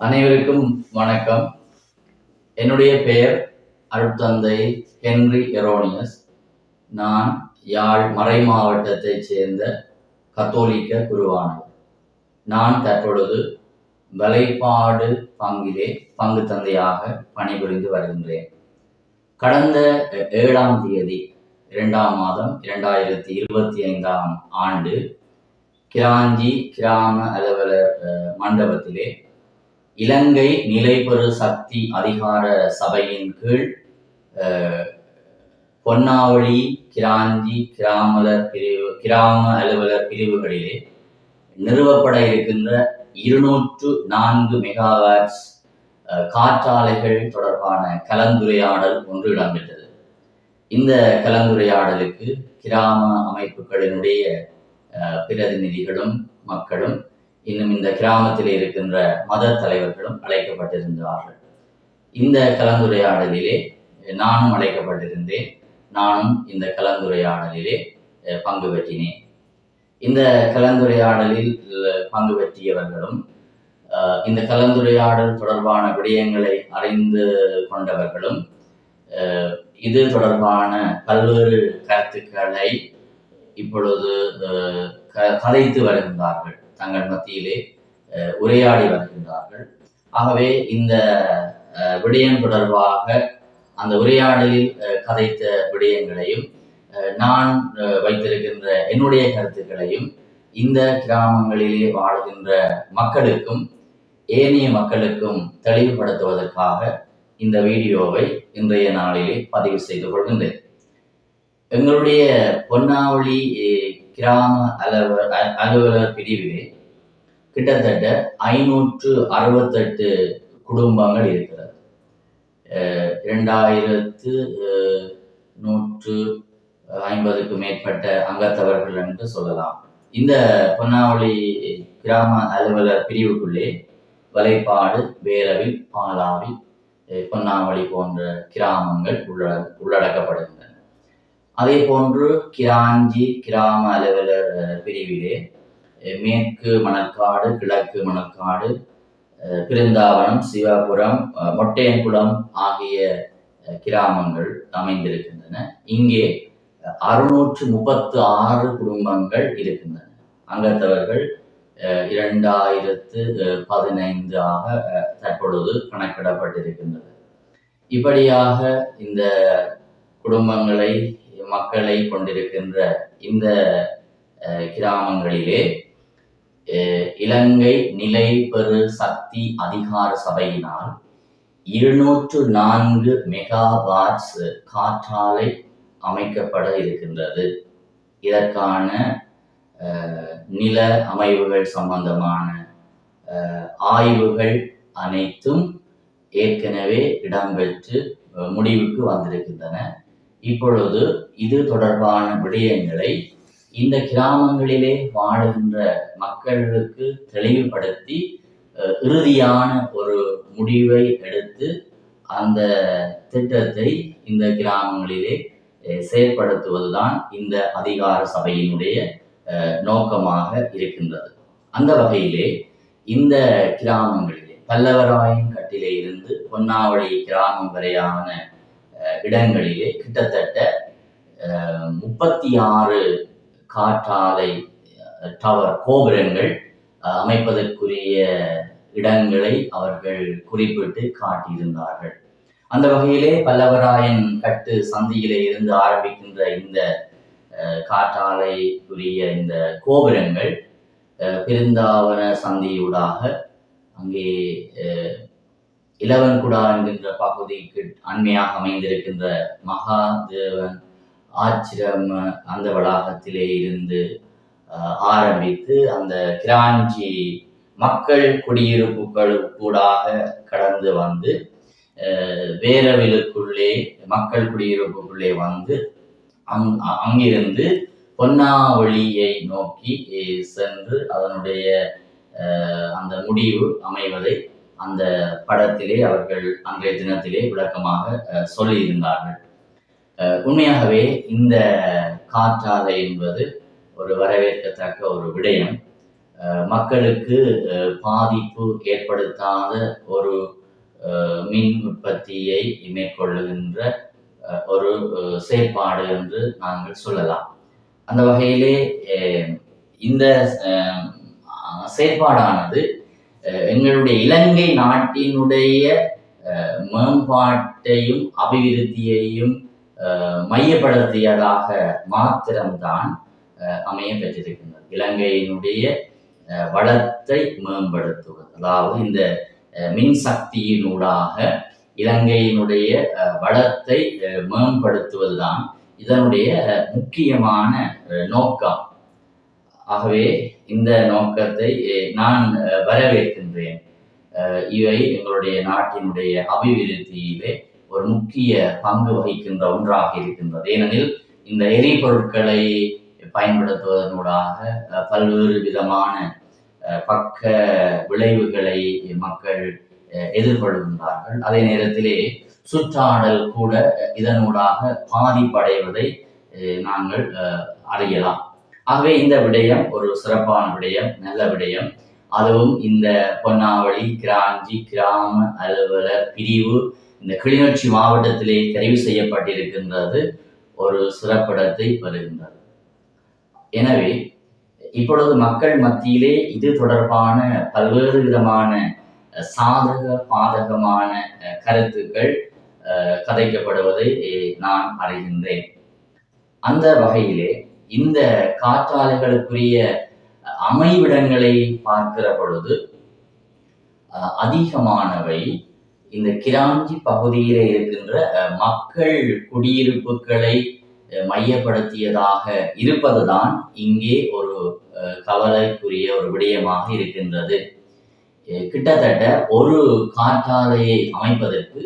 அனைவருக்கும் வணக்கம். என்னுடைய பெயர் அருட்தந்தை ஹென்றி எரோனியஸ். நான் யாழ் மறை மாவட்டத்தைச் சேர்ந்த கத்தோலிக்க குருவானவர். நான் தற்பொழுது வலைப்பாடு பங்கிலே பங்கு தந்தையாக பணிபுரிந்து வருகின்றேன். கடந்த ஏழாம் தேதி இரண்டாம் மாதம் இரண்டாயிரத்தி இருபத்தி ஐந்தாம் ஆண்டு கிராஞ்சி கிராம அலுவலர் மண்டபத்திலே இலங்கை நிலைபெறு சக்தி அதிகார சபையின் கீழ் பொன்னாவளி கிராந்தி கிராமலர் பிரிவு கிராம அலுவலர் பிரிவுகளிலே நிறுவப்பட இருக்கின்ற இருநூற்று நான்கு மெகாவாட்ஸ் காற்றாலைகள் தொடர்பான கலந்துரையாடல் ஒன்று இடம்பெற்றது. இந்த கலந்துரையாடலுக்கு கிராம அமைப்புகளினுடைய பிரதிநிதிகளும் மக்களும் இன்னும் இந்த கிராமத்தில் இருக்கின்ற மத தலைவர்களும் அழைக்கப்பட்டிருந்தார்கள். இந்த கலந்துரையாடலிலே நானும் அழைக்கப்பட்டிருந்தேன். நானும் இந்த கலந்துரையாடலிலே பங்கு பெற்றினேன். இந்த கலந்துரையாடலில் பங்கு பெற்றியவர்களும் இந்த கலந்துரையாடல் தொடர்பான விடயங்களை அறிந்து கொண்டவர்களும் இது தொடர்பான பல்வேறு கருத்துக்களை இப்பொழுது க- கதைத்து வருகின்றார்கள். தங்கள் மத்தியிலே அஹ், உரையாடி வருகின்றார்கள். ஆகவே இந்த அஹ், விடயம் தொடர்பாக அந்த உரையாடலில் கதைத்த விடயங்களையும் அஹ், நான் வைத்திருக்கின்ற என்னுடைய கருத்துக்களையும் இந்த கிராமங்களிலே வாழுகின்ற மக்களுக்கும் ஏனைய மக்களுக்கும் தெளிவுபடுத்துவதற்காக இந்த வீடியோவை இன்றைய நாளிலே பதிவு செய்து கொள்கின்றேன். எங்களுடைய பொன்னாவளி கிராம அலுவலர் அ- அலுவலர் பிரிவிலே கிட்டத்தட்ட ஐநூற்று அறுபத்தெட்டு குடும்பங்கள் இருக்கிறது. இரண்டாயிரத்து நூற்று ஐம்பதுக்கு மேற்பட்ட அங்கத்தவர்கள் என்று சொல்லலாம். இந்த பொன்னாவளி கிராம அலுவலர் பிரிவுக்குள்ளே வலைப்பாடு வேரவில் பாலாவி பொன்னாவளி போன்ற கிராமங்கள் உள்ளடக்கப்படுகின்றன. அதே போன்று கிராஞ்சி கிராம அலுவலர் பிரிவிலே மேற்கு மணக்காடு கிழக்கு மணற்காடு பிருந்தாவனம் சிவபுரம் மொட்டையன்குளம் ஆகிய கிராமங்கள் அமைந்திருக்கின்றன. இங்கே அறுநூற்று முப்பத்து ஆறு குடும்பங்கள் இருக்கின்றன. அங்கத்தவர்கள் இரண்டாயிரத்து பதினைந்து ஆக தற்பொழுது கணக்கிடப்பட்டிருக்கின்றது இப்படியாக இந்த குடும்பங்களை மக்களை கொண்டிருக்கின்ற இந்த கிராமங்களிலே இலங்கை நிலைபெறு சக்தி அதிகார சபையினால் இருநூற்று நான்கு மெகாவாட்ஸ் காற்றாலை அமைக்கப்பட இருக்கின்றது. இதற்கான நில அமைவுகள் சம்பந்தமான ஆய்வுகள் அனைத்தும் ஏற்கனவே இடம்பெற்று முடிவுக்கு வந்திருக்கின்றன. இப்பொழுது இது தொடர்பான விடயங்களை இந்த கிராமங்களிலே வாழுகின்ற மக்களுக்கு தெளிவுபடுத்தி இறுதியான ஒரு முடிவை எடுத்து அந்த திட்டத்தை இந்த கிராமங்களிலே செயற்படுத்துவதுதான் இந்த அதிகார சபையினுடைய நோக்கமாக இருக்கின்றது. அந்த வகையிலே இந்த கிராமங்களிலே பல்லவராயன் கட்டிலே இருந்து பொன்னாவளி கிராமம் வரையான இடங்களிலே கிட்டத்தட்ட முப்பத்தி ஆறு காற்றாலை டவர் கோபுரங்கள் அமைப்பதற்குரிய இடங்களை அவர்கள் குறிப்பிட்டு காட்டியிருந்தார்கள். அந்த வகையிலே பல்லவராயன் கட்டு சந்தியிலே இருந்து ஆரம்பிக்கின்ற இந்த காற்றாலைக்குரிய இந்த கோபுரங்கள் பிருந்தாவன சந்தியூடாக அங்கே இளவன்குடா என்கின்ற பகுதிக்கு அண்மையாக அமைந்திருக்கின்ற மகாதேவன் ஆச்சிரம் அந்த வளாகத்திலே இருந்து ஆரம்பித்து அந்த கிராஞ்சி மக்கள் குடியிருப்புகள் கூடாக கடந்து வந்து வேரவிலுக்குள்ளே மக்கள் குடியிருப்புக்குள்ளே வந்து அங் அ- அங்கிருந்து பொன்னாவளியை நோக்கி சென்று அதனுடைய அந்த முடிவு அமைவதை அந்த படத்திலே அவர்கள் அன்றைய தினத்திலே விளக்கமாக சொல்லியிருந்தார்கள். உண்மையாகவே இந்த காற்றாலை என்பது ஒரு வரவேற்கத்தக்க ஒரு விடயம். மக்களுக்கு பாதிப்பு ஏற்படுத்தாத ஒரு மின் உற்பத்தியை மேற்கொள்ளுகின்ற ஒரு செயற்பாடு என்று நாங்கள் சொல்லலாம். அந்த வகையிலே இந்த செயற்பாடானது எங்களுடைய இலங்கை நாட்டினுடைய மேம்பாட்டையும் அபிவிருத்தியையும் மையப்படுத்தியதாக மாத்திரம்தான் அமைய பெற்றிருக்கின்றது. இலங்கையினுடைய வளத்தை மேம்படுத்துவது. அதாவது இந்த மின்சக்தியினூடாக இலங்கையினுடைய வளத்தை மேம்படுத்துவதுதான் இதனுடைய முக்கியமான நோக்கம். ஆகவே இந்த நோக்கத்தை நான் வரவேற்கின்றேன். இவை எங்களுடைய நாட்டினுடைய அபிவிருத்தியிலே ஒரு முக்கிய பங்கு வகிக்கின்ற ஒன்றாக இருக்கின்றது. ஏனெனில் இந்த எரிபொருட்களை பயன்படுத்துவதனூடாக பல்வேறு விதமான பக்க விளைவுகளை மக்கள் எதிர்கொள்கின்றார்கள். அதே நேரத்திலே சுற்றாடல் கூட இதனூடாக பாதிப்படைவதை நாங்கள் அறியலாம் ஆகவே இந்த விடயம் ஒரு சிறப்பான விடயம் நல்ல விடயம். அதுவும் இந்த பொன்னாவளி கிராஞ்சி கிராம அலுவலர் பிரிவு இந்த கிளிநொச்சி மாவட்டத்திலே தெரிவு செய்யப்பட்டிருக்கின்றது. ஒரு சிறப்பிடத்தை பெறுகின்றது. எனவே இப்பொழுது மக்கள் மத்தியிலே இது தொடர்பான பல்வேறு விதமான சாதக பாதகமான கருத்துக்கள் கதைக்கப்படுவதை நான் அறிகின்றேன். அந்த வகையிலே இந்த காற்றாலைகளுக்குரிய அமைவிடங்களை பார்க்கிற பொழுது அஹ், அதிகமானவை இந்த கிராஞ்சி பகுதியிலே இருக்கின்ற மக்கள் குடியிருப்புகளை மையப்படுத்தியதாக இருப்பதுதான் இங்கே ஒரு அஹ், கவலைக்குரிய ஒரு விடயமாக இருக்கின்றது. கிட்டத்தட்ட ஒரு காற்றாலையை அமைப்பதற்கு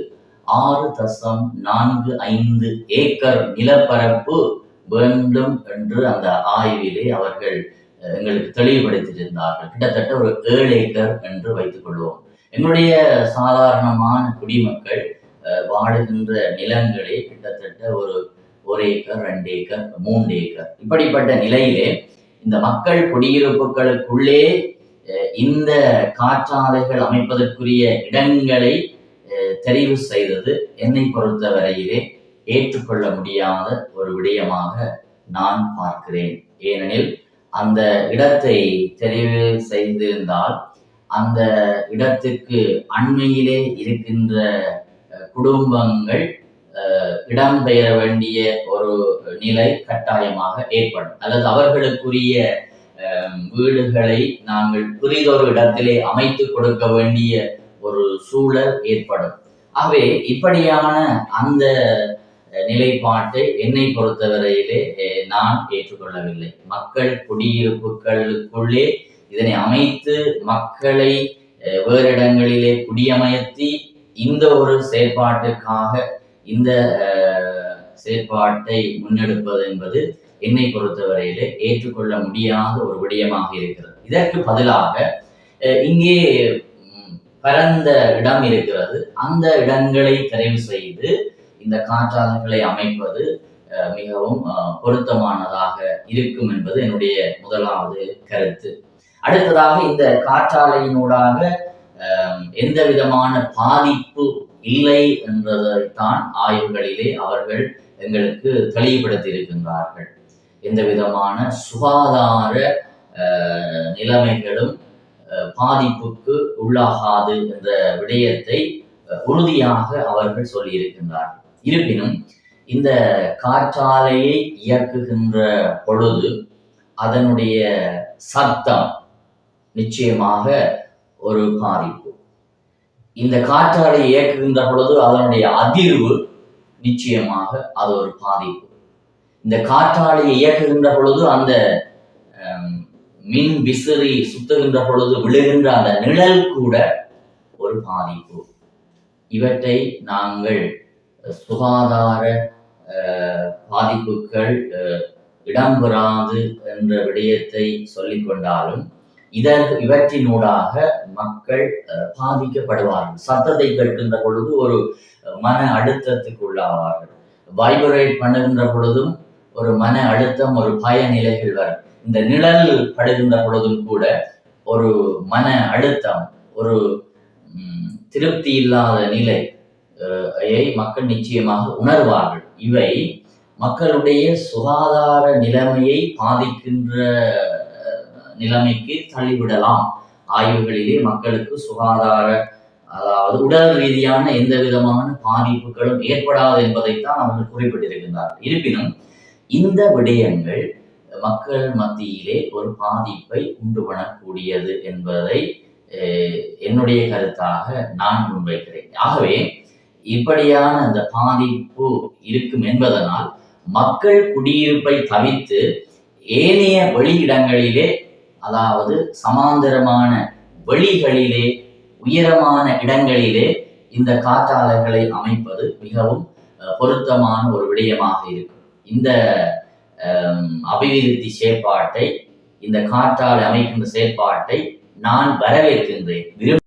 ஆறு தசம் நான்கு ஐந்து ஏக்கர் நிலப்பரப்பு வேண்டும் என்று அந்த ஆய்விலே அவர்கள் எங்களுக்கு தெளிவுபடுத்தியிருந்தார்கள். கிட்டத்தட்ட ஒரு ஏழு ஏக்கர் என்று வைத்துக் கொள்வோம். என்னுடைய சாதாரணமான குடிமக்கள் வாழுகின்ற நிலங்களே கிட்டத்தட்ட ஒரு ஒரு ஏக்கர் ரெண்டு ஏக்கர் மூன்று ஏக்கர். இப்படிப்பட்ட நிலையிலே இந்த மக்கள் குடியிருப்புகளுக்குள்ளே இந்த காற்றாலைகள் அமைப்பதற்குரிய இடங்களை தெரிவு செய்தது என்னை பொறுத்த வரையிலே ஏற்றுக்கொள்ள முடியாத ஒரு விடயமாக நான் பார்க்கிறேன். ஏனெனில் அந்த இடத்தை தெரிவு செய்திருந்தால் அந்த இடத்துக்கு அண்மையிலே இருக்கின்ற குடும்பங்கள் அஹ், இடம்பெயர வேண்டிய ஒரு நிலை கட்டாயமாக ஏற்படும். அல்லது அவர்களுக்குரிய அஹ், வீடுகளை நாங்கள் புதிதொரு இடத்திலே அமைத்து கொடுக்க வேண்டிய ஒரு சூழல் ஏற்படும். ஆகவே இப்படியான அந்த நிலைப்பாட்டை என்னை பொறுத்தவரையிலே நான் ஏற்றுக்கொள்ளவில்லை. மக்கள் குடியிருப்புகளுக்குள்ளே இதனை அமைத்து மக்களை வேறு இடங்களிலே குடியமர்த்தி இந்த ஒரு செயற்பாட்டுக்காக இந்த செயற்பாட்டை முன்னெடுப்பது என்பது என்னை பொறுத்தவரையிலே ஏற்றுக்கொள்ள முடியாத ஒரு விடயமாக இருக்கிறது. இதற்கு பதிலாக இங்கே பரந்த இடம் இருக்கிறது. அந்த இடங்களை தெரிவு செய்து இந்த காற்றாலைகளை அமைப்பது மிகவும் பொருத்தமானதாக இருக்கும் என்பது என்னுடைய முதலாவது கருத்து. அடுத்ததாக இந்த காற்றாலையினூடாக எந்த விதமான பாதிப்பு இல்லை என்றதைத்தான் ஆய்வுகளிலே அவர்கள் எங்களுக்கு தெளிவுபடுத்தி இருக்கின்றார்கள் எந்த விதமான சுகாதார நிலைமைகளும் பாதிப்புக்கு உள்ளாகாது என்ற விடயத்தை உறுதியாக அவர்கள் சொல்லியிருக்கின்றார்கள். இருப்பினும் இந்த காற்றாலையை இயக்குகின்ற பொழுது அதனுடைய சத்தம் நிச்சயமாக ஒரு பாதிப்பு. இந்த காற்றாலை இயக்குகின்ற பொழுது அதனுடைய அதிர்வு நிச்சயமாக அது ஒரு பாதிப்பு. இந்த காற்றாலையை இயக்குகின்ற பொழுது அந்த மின் விசிறி சுத்துகின்ற பொழுது விழுகின்ற அந்த நிழல் கூட ஒரு பாதிப்பு. இவற்றை நாங்கள் சுகாதார பாதிப்புகள் இடம்பெறாது என்ற விடயத்தை சொல்லிக்கொண்டாலும் கொண்டாலும் இவற்றினூடாக மக்கள் பாதிக்கப்படுவார்கள். சத்தத்தை கேட்கின்ற பொழுது ஒரு மன அழுத்தத்துக்கு உள்ளாவார்கள் வைப்ரேட் பண்ணுகின்ற பொழுதும் ஒரு மன அழுத்தம் ஒரு பய நிலைகள் வரும். இந்த நிழல் படுகின்ற பொழுதும் கூட ஒரு மன அழுத்தம் ஒரு திருப்தி இல்லாத நிலை மக்கள் நிச்சயமாக உணர்வார்கள். இவை மக்களுடைய சுகாதார நிலைமையை பாதிக்கின்ற நிலைமைக்கு தள்ளிவிடலாம். ஆய்வுகளிலே மக்களுக்கு சுகாதார அதாவது உடல் ரீதியான எந்த விதமான பாதிப்புகளும் ஏற்படாது என்பதைத்தான் அவர்கள் குறிப்பிட்டிருக்கின்றார்கள். இருப்பினும் இந்த விடயங்கள் மக்கள் மத்தியிலே ஒரு பாதிப்பை உண்டு பண்ணக்கூடியது என்பதை என்னுடைய கருத்தாக நான் முன்வைக்கிறேன். ஆகவே இப்படியான அந்த பாதிப்பு இருக்கும் என்பதனால் மக்கள் குடியிருப்பை தவிர்த்து ஏனைய வெளியிடங்களிலே அதாவது சமாந்தரமான வெளிகளிலே உயரமான இடங்களிலே இந்த காற்றாலைகளை அமைப்பது மிகவும் பொருத்தமான ஒரு விடயமாக இருக்கும். இந்த அபிவிருத்தி செயற்பாட்டை இந்த காற்றாலை அமைக்கின்ற செயற்பாட்டை நான் வரவேற்கின்றேன்.